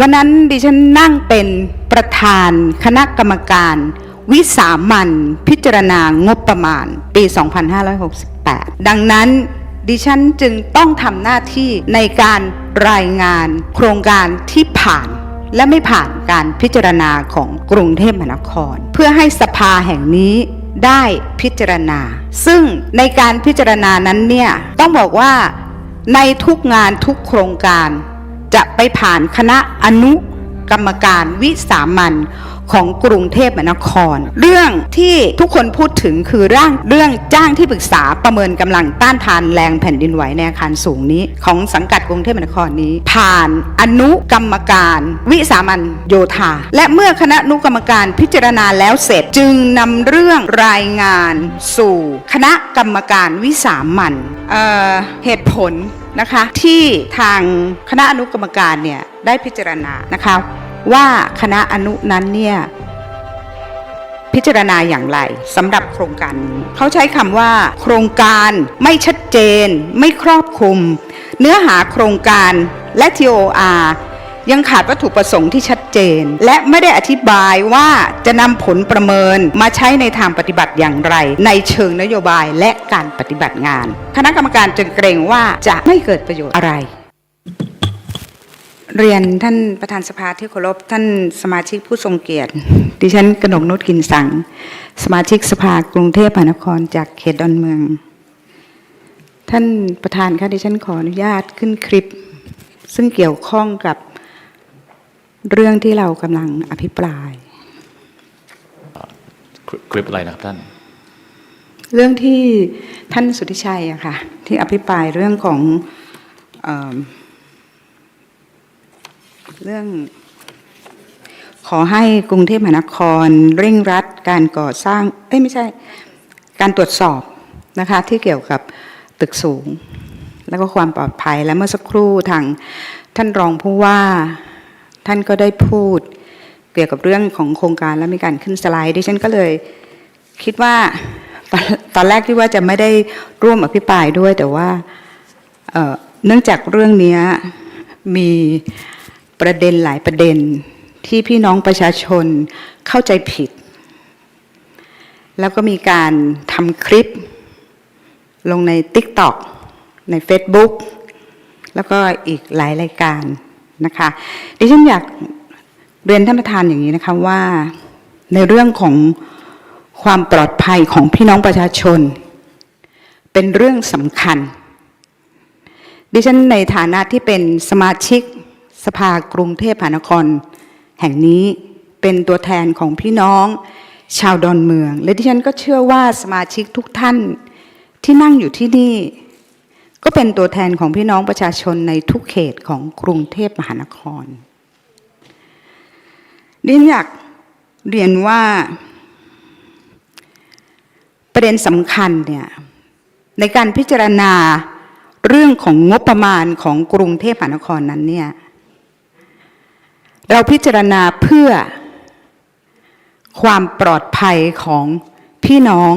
วันนั้นดิฉันนั่งเป็นประธานคณะกรรมการ วิสามันพิจารณางบประมาณ ปี 2568 ดังนั้นดิฉันจึงต้องทำหน้าที่ในการรายงานโครงการที่ผ่านและไม่ผ่านการพิจารณาของกรุงเทพมหานคร เพื่อให้สภาแห่งนี้ได้พิจารณา ซึ่งในการพิจารณานั้นเนี่ยต้องบอกว่าในทุกงานทุกโครงการ จะไปผ่านคณะอนุกรรมการวิสามัน ของกรุงเทพมหานคร เรื่องที่ทุกคนพูดถึงคือร่างเรื่องจ้างที่ปรึกษาประเมินกำลังต้านทานแรงแผ่นดินไหวในอาคารสูงนี้ ของสังกัดกรุงเทพมหานครนี้ ผ่านอนุกรรมการ วิสามันโยธา และเมื่อคณะอนุกรรมการพิจารณาแล้วเสร็จจึงนำเรื่องรายงานสู่คณะกรรมการวิสามันเเหตุผลนะคะที่ทางคณะอนุกรรมการเนี่ยได้พิจารณานะคะ ว่าคณะอนุนั้นเนี่ยพิจารณาอย่างไรสำหรับโครงการนี้เขาใช้คำว่า โครงการไม่ชัดเจน ไม่ครอบคลุม เนื้อหาโครงการและ TOR ยังขาดวัตถุประสงค์ที่ชัดเจน และไม่ได้อธิบายว่าจะนำผลประเมินมาใช้ในทางปฏิบัติอย่างไร ในเชิงนโยบายและการปฏิบัติงาน คณะกรรมการจึงเกรงว่าจะไม่เกิดประโยชน์อะไร เรียนท่านประธานสภาที่เคารพท่านสมาชิกผู้ทรงเกียรติ ดิฉันกนกนุชกินสัง สมาชิกสภากรุงเทพมหานครจากเขตดอนเมือง ท่านประธานคะดิฉันขออนุญาตขึ้นคลิป ซึ่งเกี่ยวข้องกับเรื่องที่เรากำลังอภิปราย คลิปคลิปอะไรนะครับท่าน เรื่องที่ท่านสุทธิชัยอะค่ะที่อภิปรายเรื่องของ เรื่อง ขอให้กรุงเทพมหานคร เร่งรัดการก่อสร้าง เอ้ยไม่ใช่ การตรวจสอบนะคะที่เกี่ยวกับตึกสูง แล้วก็ความปลอดภัยและเมื่อสักครู่ทางท่านรองผู้ว่าท่านก็ได้พูดเกี่ยวกับเรื่องของโครงการแล้วมีการขึ้นสไลด์ดิฉันก็เลยคิดว่าตอนแรกที่ว่าจะไม่ได้ร่วมอภิปรายด้วย แต่ว่าเเนื่องจากเรื่องนี้มี ประเด็นหลายประเด็นที่พี่น้องประชาชนเข้าใจผิด แล้วก็มีการทำคลิป ลงใน TikTok ใน Facebook แล้วก็อีกหลายรายการนะคะดิฉันอยากเรียนท่านประธานอย่างนี้นะคะว่าในเรื่องของความปลอดภัยของพี่น้องประชาชน เป็นเรื่องสำคัญ ดิฉันในฐานะที่เป็นสมาชิก สภากรุงเทพมหานคร แห่งนี้เป็นตัวแทนของพี่น้องชาวดอนเมือง และดิฉันก็เชื่อว่าสมาชิกทุกท่านที่นั่งอยู่ที่นี่ ก็เป็นตัวแทนของพี่น้องประชาชนในทุกเขตของกรุงเทพมหานครดิฉันอยากเรียนว่าประเด็นสำคัญเนี่ยในการพิจารณาเรื่องของงบประมาณของกรุงเทพมหานครนั้นเนี่ย เราพิจารณาเพื่อความปลอดภัยของพี่น้อง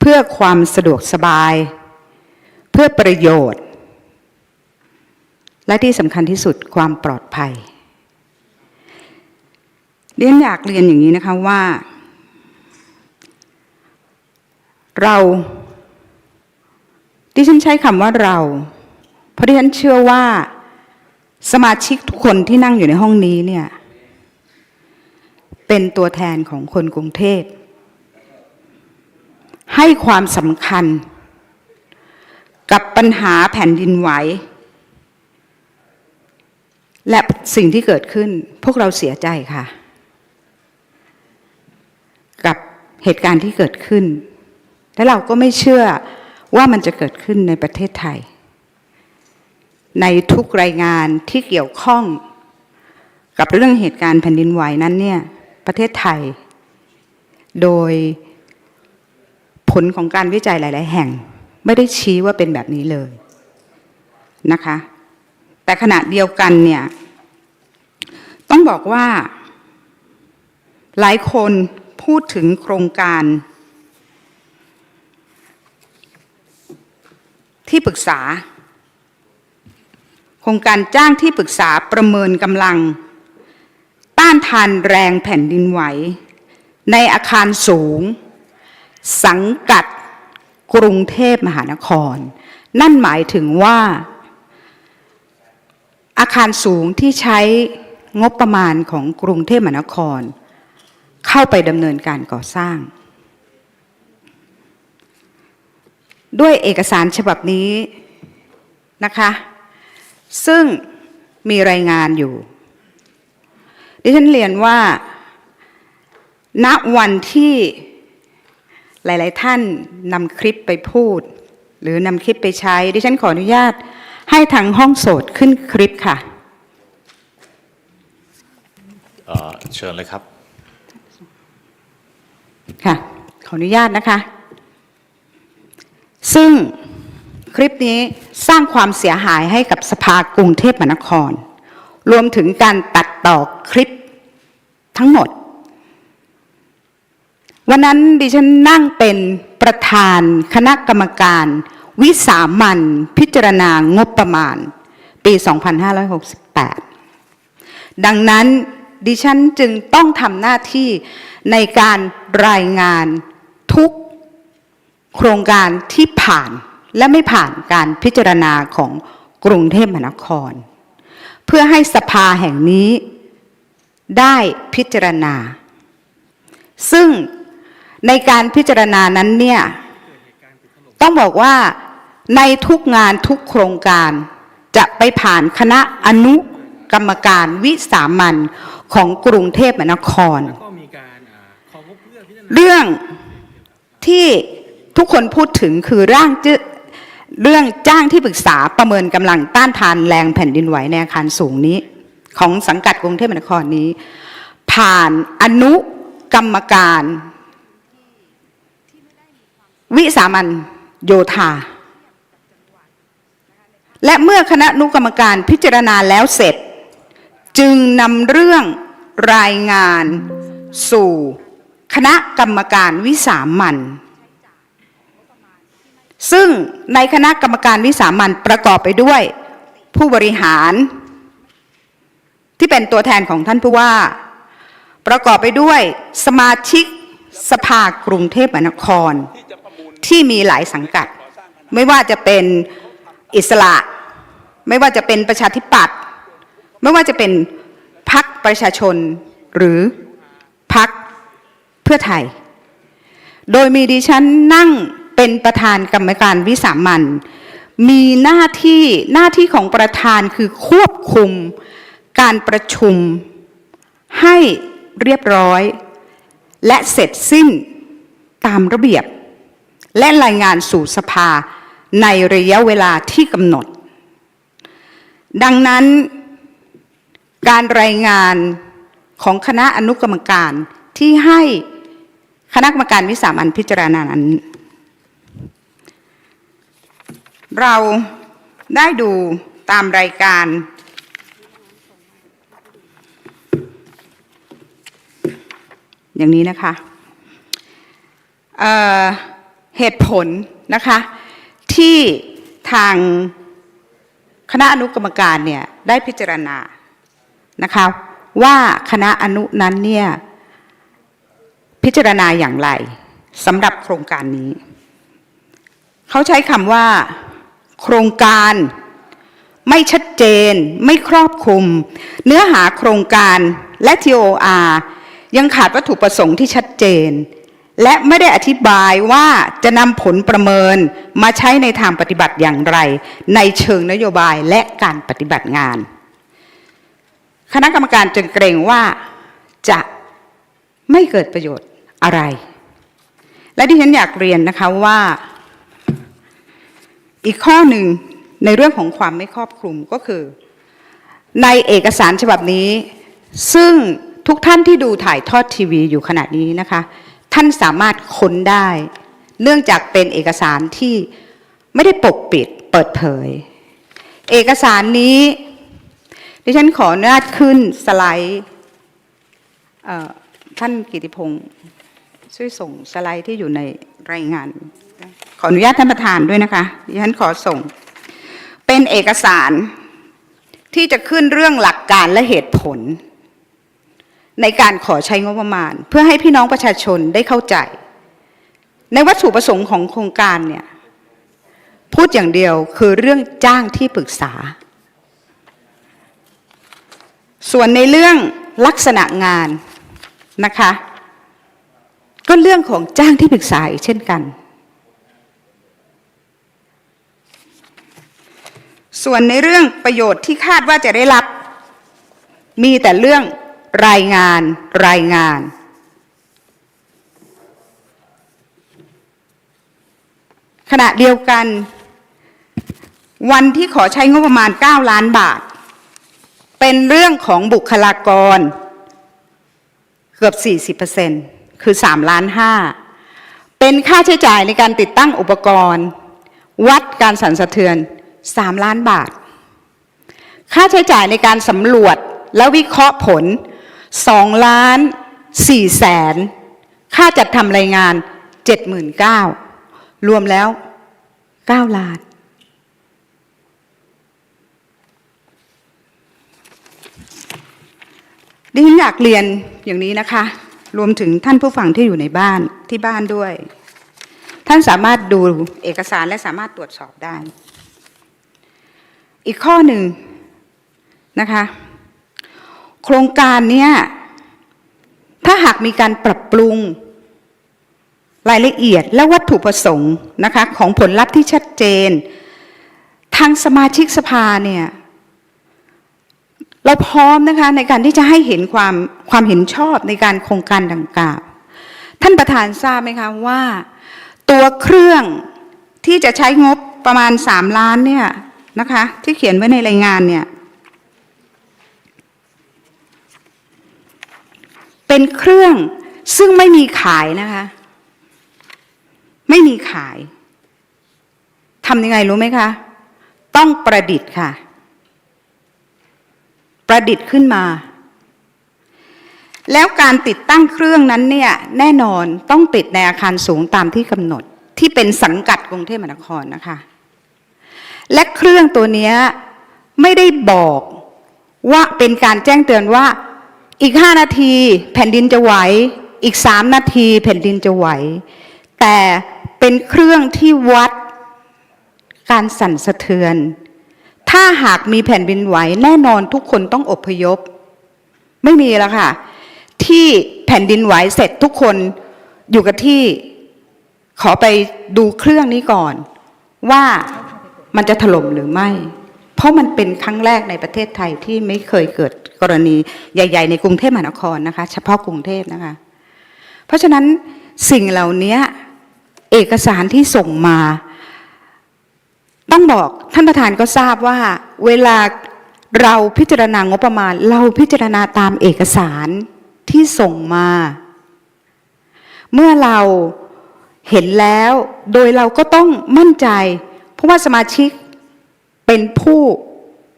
เพื่อความสะดวกสบาย เพื่อประโยชน์ และที่สำคัญที่สุดความปลอดภัยเรียนอยากเรียนอย่างนี้นะคะว่า เราดิฉันใช้คำว่าเรา เพราะดิฉันเชื่อว่า สมาชิกทุกคนที่นั่งอยู่ในห้องนี้เนี่ย เป็นตัวแทนของคนกรุงเทพ ให้ความสำคัญ กับปัญหาแผ่นดินไหว และสิ่งที่เกิดขึ้นพวกเราเสียใจค่ะ กับเหตุการณ์ที่เกิดขึ้น และเราก็ไม่เชื่อว่ามันจะเกิดขึ้นในประเทศไทย ในทุกรายงานที่เกี่ยวข้องกับเรื่องเหตุการณ์แผ่นดินไหวนั้นเนี่ย ประเทศไทย โดยผลของการวิจัยหลาย ๆ แห่ง ไม่ได้ชี้ว่าเป็นแบบนี้เลยนะคะ แต่ขณะเดียวกันเนี่ย ต้องบอกว่า หลายคนพูดถึงโครงการ ที่ปรึกษา โครงการจ้างที่ปรึกษาประเมินกำลัง ต้านทานแรงแผ่นดินไหว ในอาคารสูง สังกัดกรุงเทพมหานคร นั่นหมายถึงว่า อาคารสูงที่ใช้งบประมาณของกรุงเทพมหานคร เข้าไปดำเนินการก่อสร้าง ด้วยเอกสารฉบับนี้นะคะ ซึ่งมีรายงานอยู่ ดิฉันเรียนว่า ณวันที่หลาย ๆ ท่านนำคลิปไปพูด หรือนำคลิปไปใช้ ดิฉันขออนุญาตให้ทางห้องโสดขึ้นคลิปค่ะเอ่อเชิญเลยครับ ค่ะ ขออนุญาตนะคะ ซึ่ง คลิปนี้สร้างความเสียหายให้กับสภากรุงเทพมหานคร รวมถึงการตัดต่อคลิปทั้งหมด วันนั้นดิฉันนั่งเป็นประธานคณะกรรมการ วิสามันพิจารณางบประมาณ ปี 2568 ดังนั้นดิฉันจึงต้องทำหน้าที่ในการรายงานทุกโครงการที่ผ่าน และไม่ผ่านการพิจารณาของกรุงเทพมหานคร เพื่อให้สภาแห่งนี้ได้พิจารณา ซึ่งในการพิจารณานั้นเนี่ยต้องบอกว่าในทุกงานทุกโครงการจะไปผ่านคณะอนุกรรมการวิสามันของกรุงเทพมหานครก็มีการอ่าของงบเพื่อพิจารณาเรื่องที่ทุกคนพูดถึงคือร่างจื เรื่องจ้างที่ปรึกษาประเมินกำลังต้านทานแรงแผ่นดินไหวในอาคารสูงนี้ ของสังกัดกรุงเทพมหานครนี้ ผ่านอนุกรรมการ วิสามันโยธา และเมื่อคณะอนุกรรมการพิจารณาแล้วเสร็จ จึงนำเรื่องรายงานสู่ คณะกรรมการวิสามัน ซึ่งในคณะกรรมการวิสามันประกอบไปด้วย ผู้บริหาร ที่เป็นตัวแทนของท่านผู้ว่า ประกอบไปด้วยสมาชิกสภากรุงเทพมหานคร ที่มีหลายสังกัด ไม่ว่าจะเป็นอิสระ ไม่ว่าจะเป็นประชาธิปัตย์ไม่ว่าจะเป็นพักประชาชนหรือพักเพื่อไทย โดยมีดิฉันนั่ง เป็นประธานกรรมการวิสามันมีหน้าที่หน้าที่ของประธานคือควบคุมการประชุมให้เรียบร้อย และเสร็จสิ้นตามระเบียบ และรายงานสู่สภาในระยะเวลาที่กำหนด ดังนั้น การรายงานของคณะอนุกรรมการที่ให้คณะกรรมการวิสามันพิจารณานั้น เราได้ดูตามรายการ อย่างนี้นะคะเเหตุผลนะคะ ที่ทางคณะอนุกรรมการเนี่ยได้พิจารณานะคะว่าคณะอนุนั้นเนี่ยพิจารณาอย่างไรสำหรับโครงการนี้ เขาใช้คำว่า โครงการ ไม่ชัดเจน ไม่ครอบคลุม เนื้อหาโครงการและ TOR ยังขาดวัตถุประสงค์ที่ชัดเจน และไม่ได้อธิบายว่าจะนำผลประเมินมาใช้ในทางปฏิบัติอย่างไร ในเชิงนโยบายและการปฏิบัติงาน คณะกรรมการจึงเกรงว่าจะไม่เกิดประโยชน์อะไร และที่ฉันอยากเรียนนะคะว่า อีกข้อหนึ่งในเรื่องของความไม่ครอบคลุมก็คือ ในเอกสารฉบับนี้ ซึ่งทุกท่านที่ดูถ่ายทอดทีวีอยู่ขณะนี้นะคะ ท่านสามารถค้นได้ เนื่องจากเป็นเอกสารที่ไม่ได้ปกปิดเปิดเผย เอกสารนี้ ดิฉันขออนุญาตขึ้นสไลด์ท่านกิติพงศ์ช่วยส่งสไลด์ที่อยู่ในรายงาน ขออนุญาตท่านประธานด้วยนะคะดิฉันขอส่ง เป็นเอกสารที่จะขึ้นเรื่องหลักการและเหตุผล ในการขอใช้งบประมาณ เพื่อให้พี่น้องประชาชนได้เข้าใจ ในวัตถุประสงค์ของโครงการเนี่ยพูดอย่างเดียวคือเรื่องจ้างที่ปรึกษา ส่วนในเรื่องลักษณะงานนะคะ ก็เรื่องของจ้างที่ปรึกษาอีกเช่นกัน ส่วนในเรื่องประโยชน์ที่คาดว่าจะได้รับ มีแต่เรื่องรายงานรายงาน ขณะเดียวกัน วันที่ขอใช้งบประมาณ 9 ล้านบาท เป็นเรื่องของบุคลากร เกือบ 40%คือ 3 ล้าน5เป็นค่าใช้จ่ายในการติดตั้งอุปกรณ์ วัดการสั่นสะเทือน 3 ล้านบาท ค่าใช้จ่ายในการสำรวจและวิเคราะห์ผล 2 ล้าน4แสน ค่าจัดทำรายงาน 79,000รวมแล้ว 9 ล้าน ดิฉันอยากเรียนอย่างนี้นะคะ รวมถึงท่านผู้ฟังที่อยู่ในบ้านที่บ้านด้วย ท่านสามารถดูเอกสารและสามารถตรวจสอบได้ อีกข้อหนึ่งนะคะ โครงการเนี้ยถ้าหากมีการปรับปรุงรายละเอียดและวัตถุประสงค์นะคะของผลลัพธ์ที่ชัดเจน ทางสมาชิกสภาเนี่ยเราพร้อมนะคะในการที่จะให้เห็นความความเห็นชอบในการโครงการดังกล่าว ท่านประธานทราบไหมคะว่า ตัวเครื่องที่จะใช้งบประมาณ 3 ล้านเนี่ย นะคะ ที่เขียนไว้ในรายงานเนี่ย เป็นเครื่องซึ่งไม่มีขายนะคะ ไม่มีขายทำยังไงรู้ไหมคะ ต้องประดิษฐ์ค่ะ ประดิษฐ์ขึ้นมา แล้วการติดตั้งเครื่องนั้นเนี่ยแน่นอนต้องติดในอาคารสูงตามที่กำหนดที่เป็นสังกัดกรุงเทพมหานครนะคะ และเครื่องตัวนี้ไม่ได้บอกว่าเป็นการแจ้งเตือนว่าอีก5นาทีแผ่นดินจะไหว อีก3นาทีแผ่นดินจะไหว แต่เป็นเครื่องที่วัดการสั่นสะเทือน ถ้าหากมีแผ่นดินไหว แน่นอนทุกคนต้องอพยพ ไม่มีแล้วค่ะ ที่แผ่นดินไหวเสร็จทุกคนอยู่กับที่ขอไปดูเครื่องนี้ก่อน ว่า มันจะถล่มหรือไม่ เพราะมันเป็นครั้งแรกในประเทศไทยที่ไม่เคยเกิดกรณีใหญ่ ๆ ในกรุงเทพมหานครนะคะ เฉพาะกรุงเทพนะคะ เพราะฉะนั้นสิ่งเหล่านี้เอกสารที่ส่งมา ต้องบอกท่านประธานก็ทราบว่า เวลาเราพิจารณางบประมาณ เราพิจารณาตามเอกสารที่ส่งมา เมื่อเราเห็นแล้วโดยเราก็ต้องมั่นใจ เพราะว่าสมาชิกเป็นผู้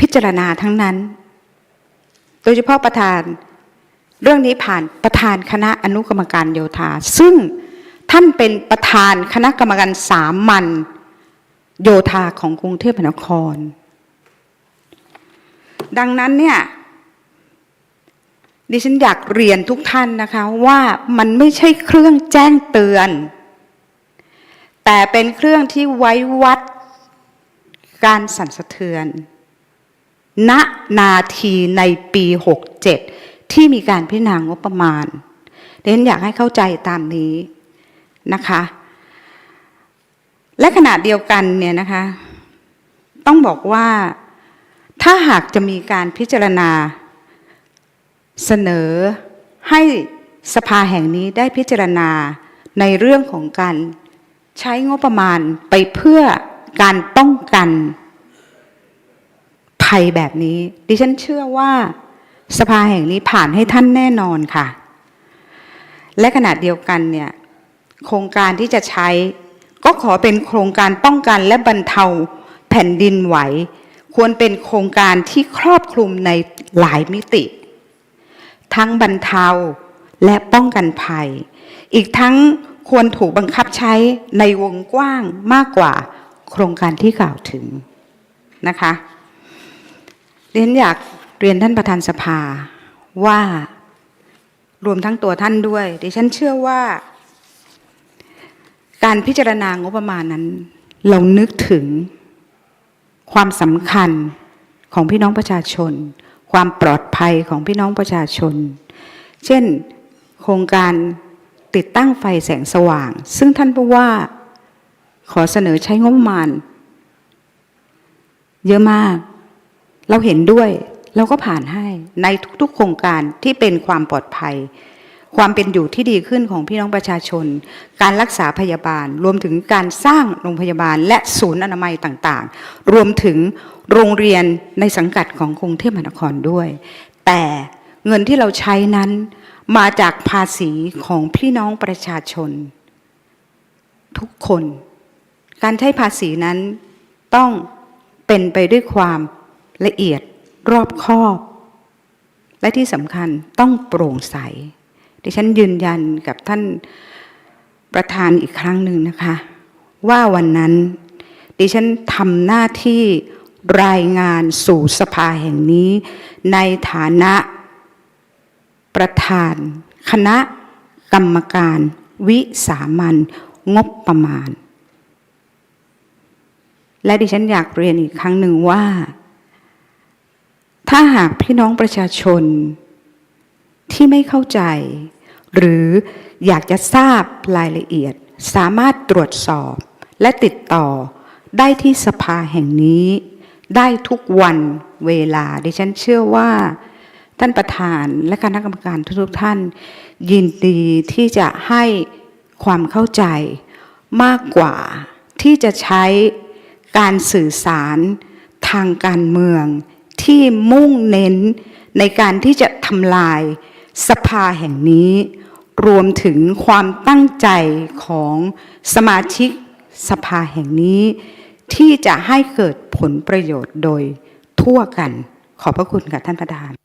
พิจารณาทั้งนั้น โดยเฉพาะประธาน เรื่องนี้ผ่านประธานคณะอนุกรรมการโยธา ซึ่งท่านเป็นประธานคณะกรรมการสามัญโยธาของกรุงเทพมหานคร ดังนั้นเนี่ยดิฉันอยากเรียนทุกท่านนะคะว่ามันไม่ใช่เครื่องแจ้งเตือน แต่เป็นเครื่องที่ไว้วัด การสั่นสะเทือน ณนาทีในปี 67 ที่มีการพิจารณางบประมาณดิฉันอยากให้เข้าใจตามนี้นะคะ และขณะเดียวกันเนี่ยนะคะ ต้องบอกว่าถ้าหากจะมีการพิจารณาเสนอให้สภาแห่งนี้ได้พิจารณาในเรื่องของการใช้งบประมาณไปเพื่อ การป้องกันภัยแบบนี้ ดิฉันเชื่อว่าสภาแห่งนี้ผ่านให้ท่านแน่นอนค่ะ และขณะเดียวกันเนี่ย โครงการที่จะใช้ ก็ขอเป็นโครงการป้องกันและบรรเทาแผ่นดินไหว ควรเป็นโครงการที่ครอบคลุมในหลายมิติ ทั้งบรรเทาและป้องกันภัย อีกทั้งควรถูกบังคับใช้ในวงกว้างมากกว่า โครงการที่กล่าวถึงนะคะเรียนอยากเรียนท่านประธานสภาว่ารวมทั้งตัวท่านด้วย ดิฉันเชื่อว่า การพิจารณางบประมาณนั้น เรานึกถึงความสำคัญของพี่น้องประชาชน ความปลอดภัยของพี่น้องประชาชน เช่นโครงการติดตั้งไฟแสงสว่าง ซึ่งท่านผู้ว่า ขอเสนอใช้งบประมาณ เยอะมาก เราเห็นด้วย เราก็ผ่านให้ในทุกๆ โครงการที่เป็นความปลอดภัย ความเป็นอยู่ที่ดีขึ้นของพี่น้องประชาชน การรักษาพยาบาล รวมถึงการสร้างโรงพยาบาลและศูนย์อนามัยต่างๆ รวมถึงโรงเรียนในสังกัดของกรุงเทพมหานครด้วย แต่เงินที่เราใช้นั้นมาจากภาษีของพี่น้องประชาชน ทุกคน การใช้ภาษีนั้นต้องเป็นไปด้วยความละเอียดรอบคอบ และที่สำคัญต้องโปร่งใส ดิฉันยืนยันกับท่านประธานอีกครั้งหนึ่งนะคะ ว่าวันนั้น ดิฉันทำหน้าที่รายงานสู่สภาแห่งนี้ ในฐานะประธาน คณะกรรมการ วิสามันงบประมาณ และดิฉันอยากเรียนอีกครั้งหนึ่งว่า ถ้าหากพี่น้องประชาชน ที่ไม่เข้าใจ หรืออยากจะทราบรายละเอียด สามารถตรวจสอบและติดต่อได้ที่สภาแห่งนี้ ได้ทุกวันเวลา ดิฉันเชื่อว่า ท่านประธานและคณะกรรมการทุกท่าน ยินดีที่จะให้ความเข้าใจมากกว่าที่จะใช้ การสื่อสารทางการเมืองที่มุ่งเน้นในการที่จะทำลายสภาแห่งนี้ รวมถึงความตั้งใจของสมาชิกสภาแห่งนี้ ที่จะให้เกิดผลประโยชน์โดยทั่วกัน ขอบพระคุณค่ะท่านประธาน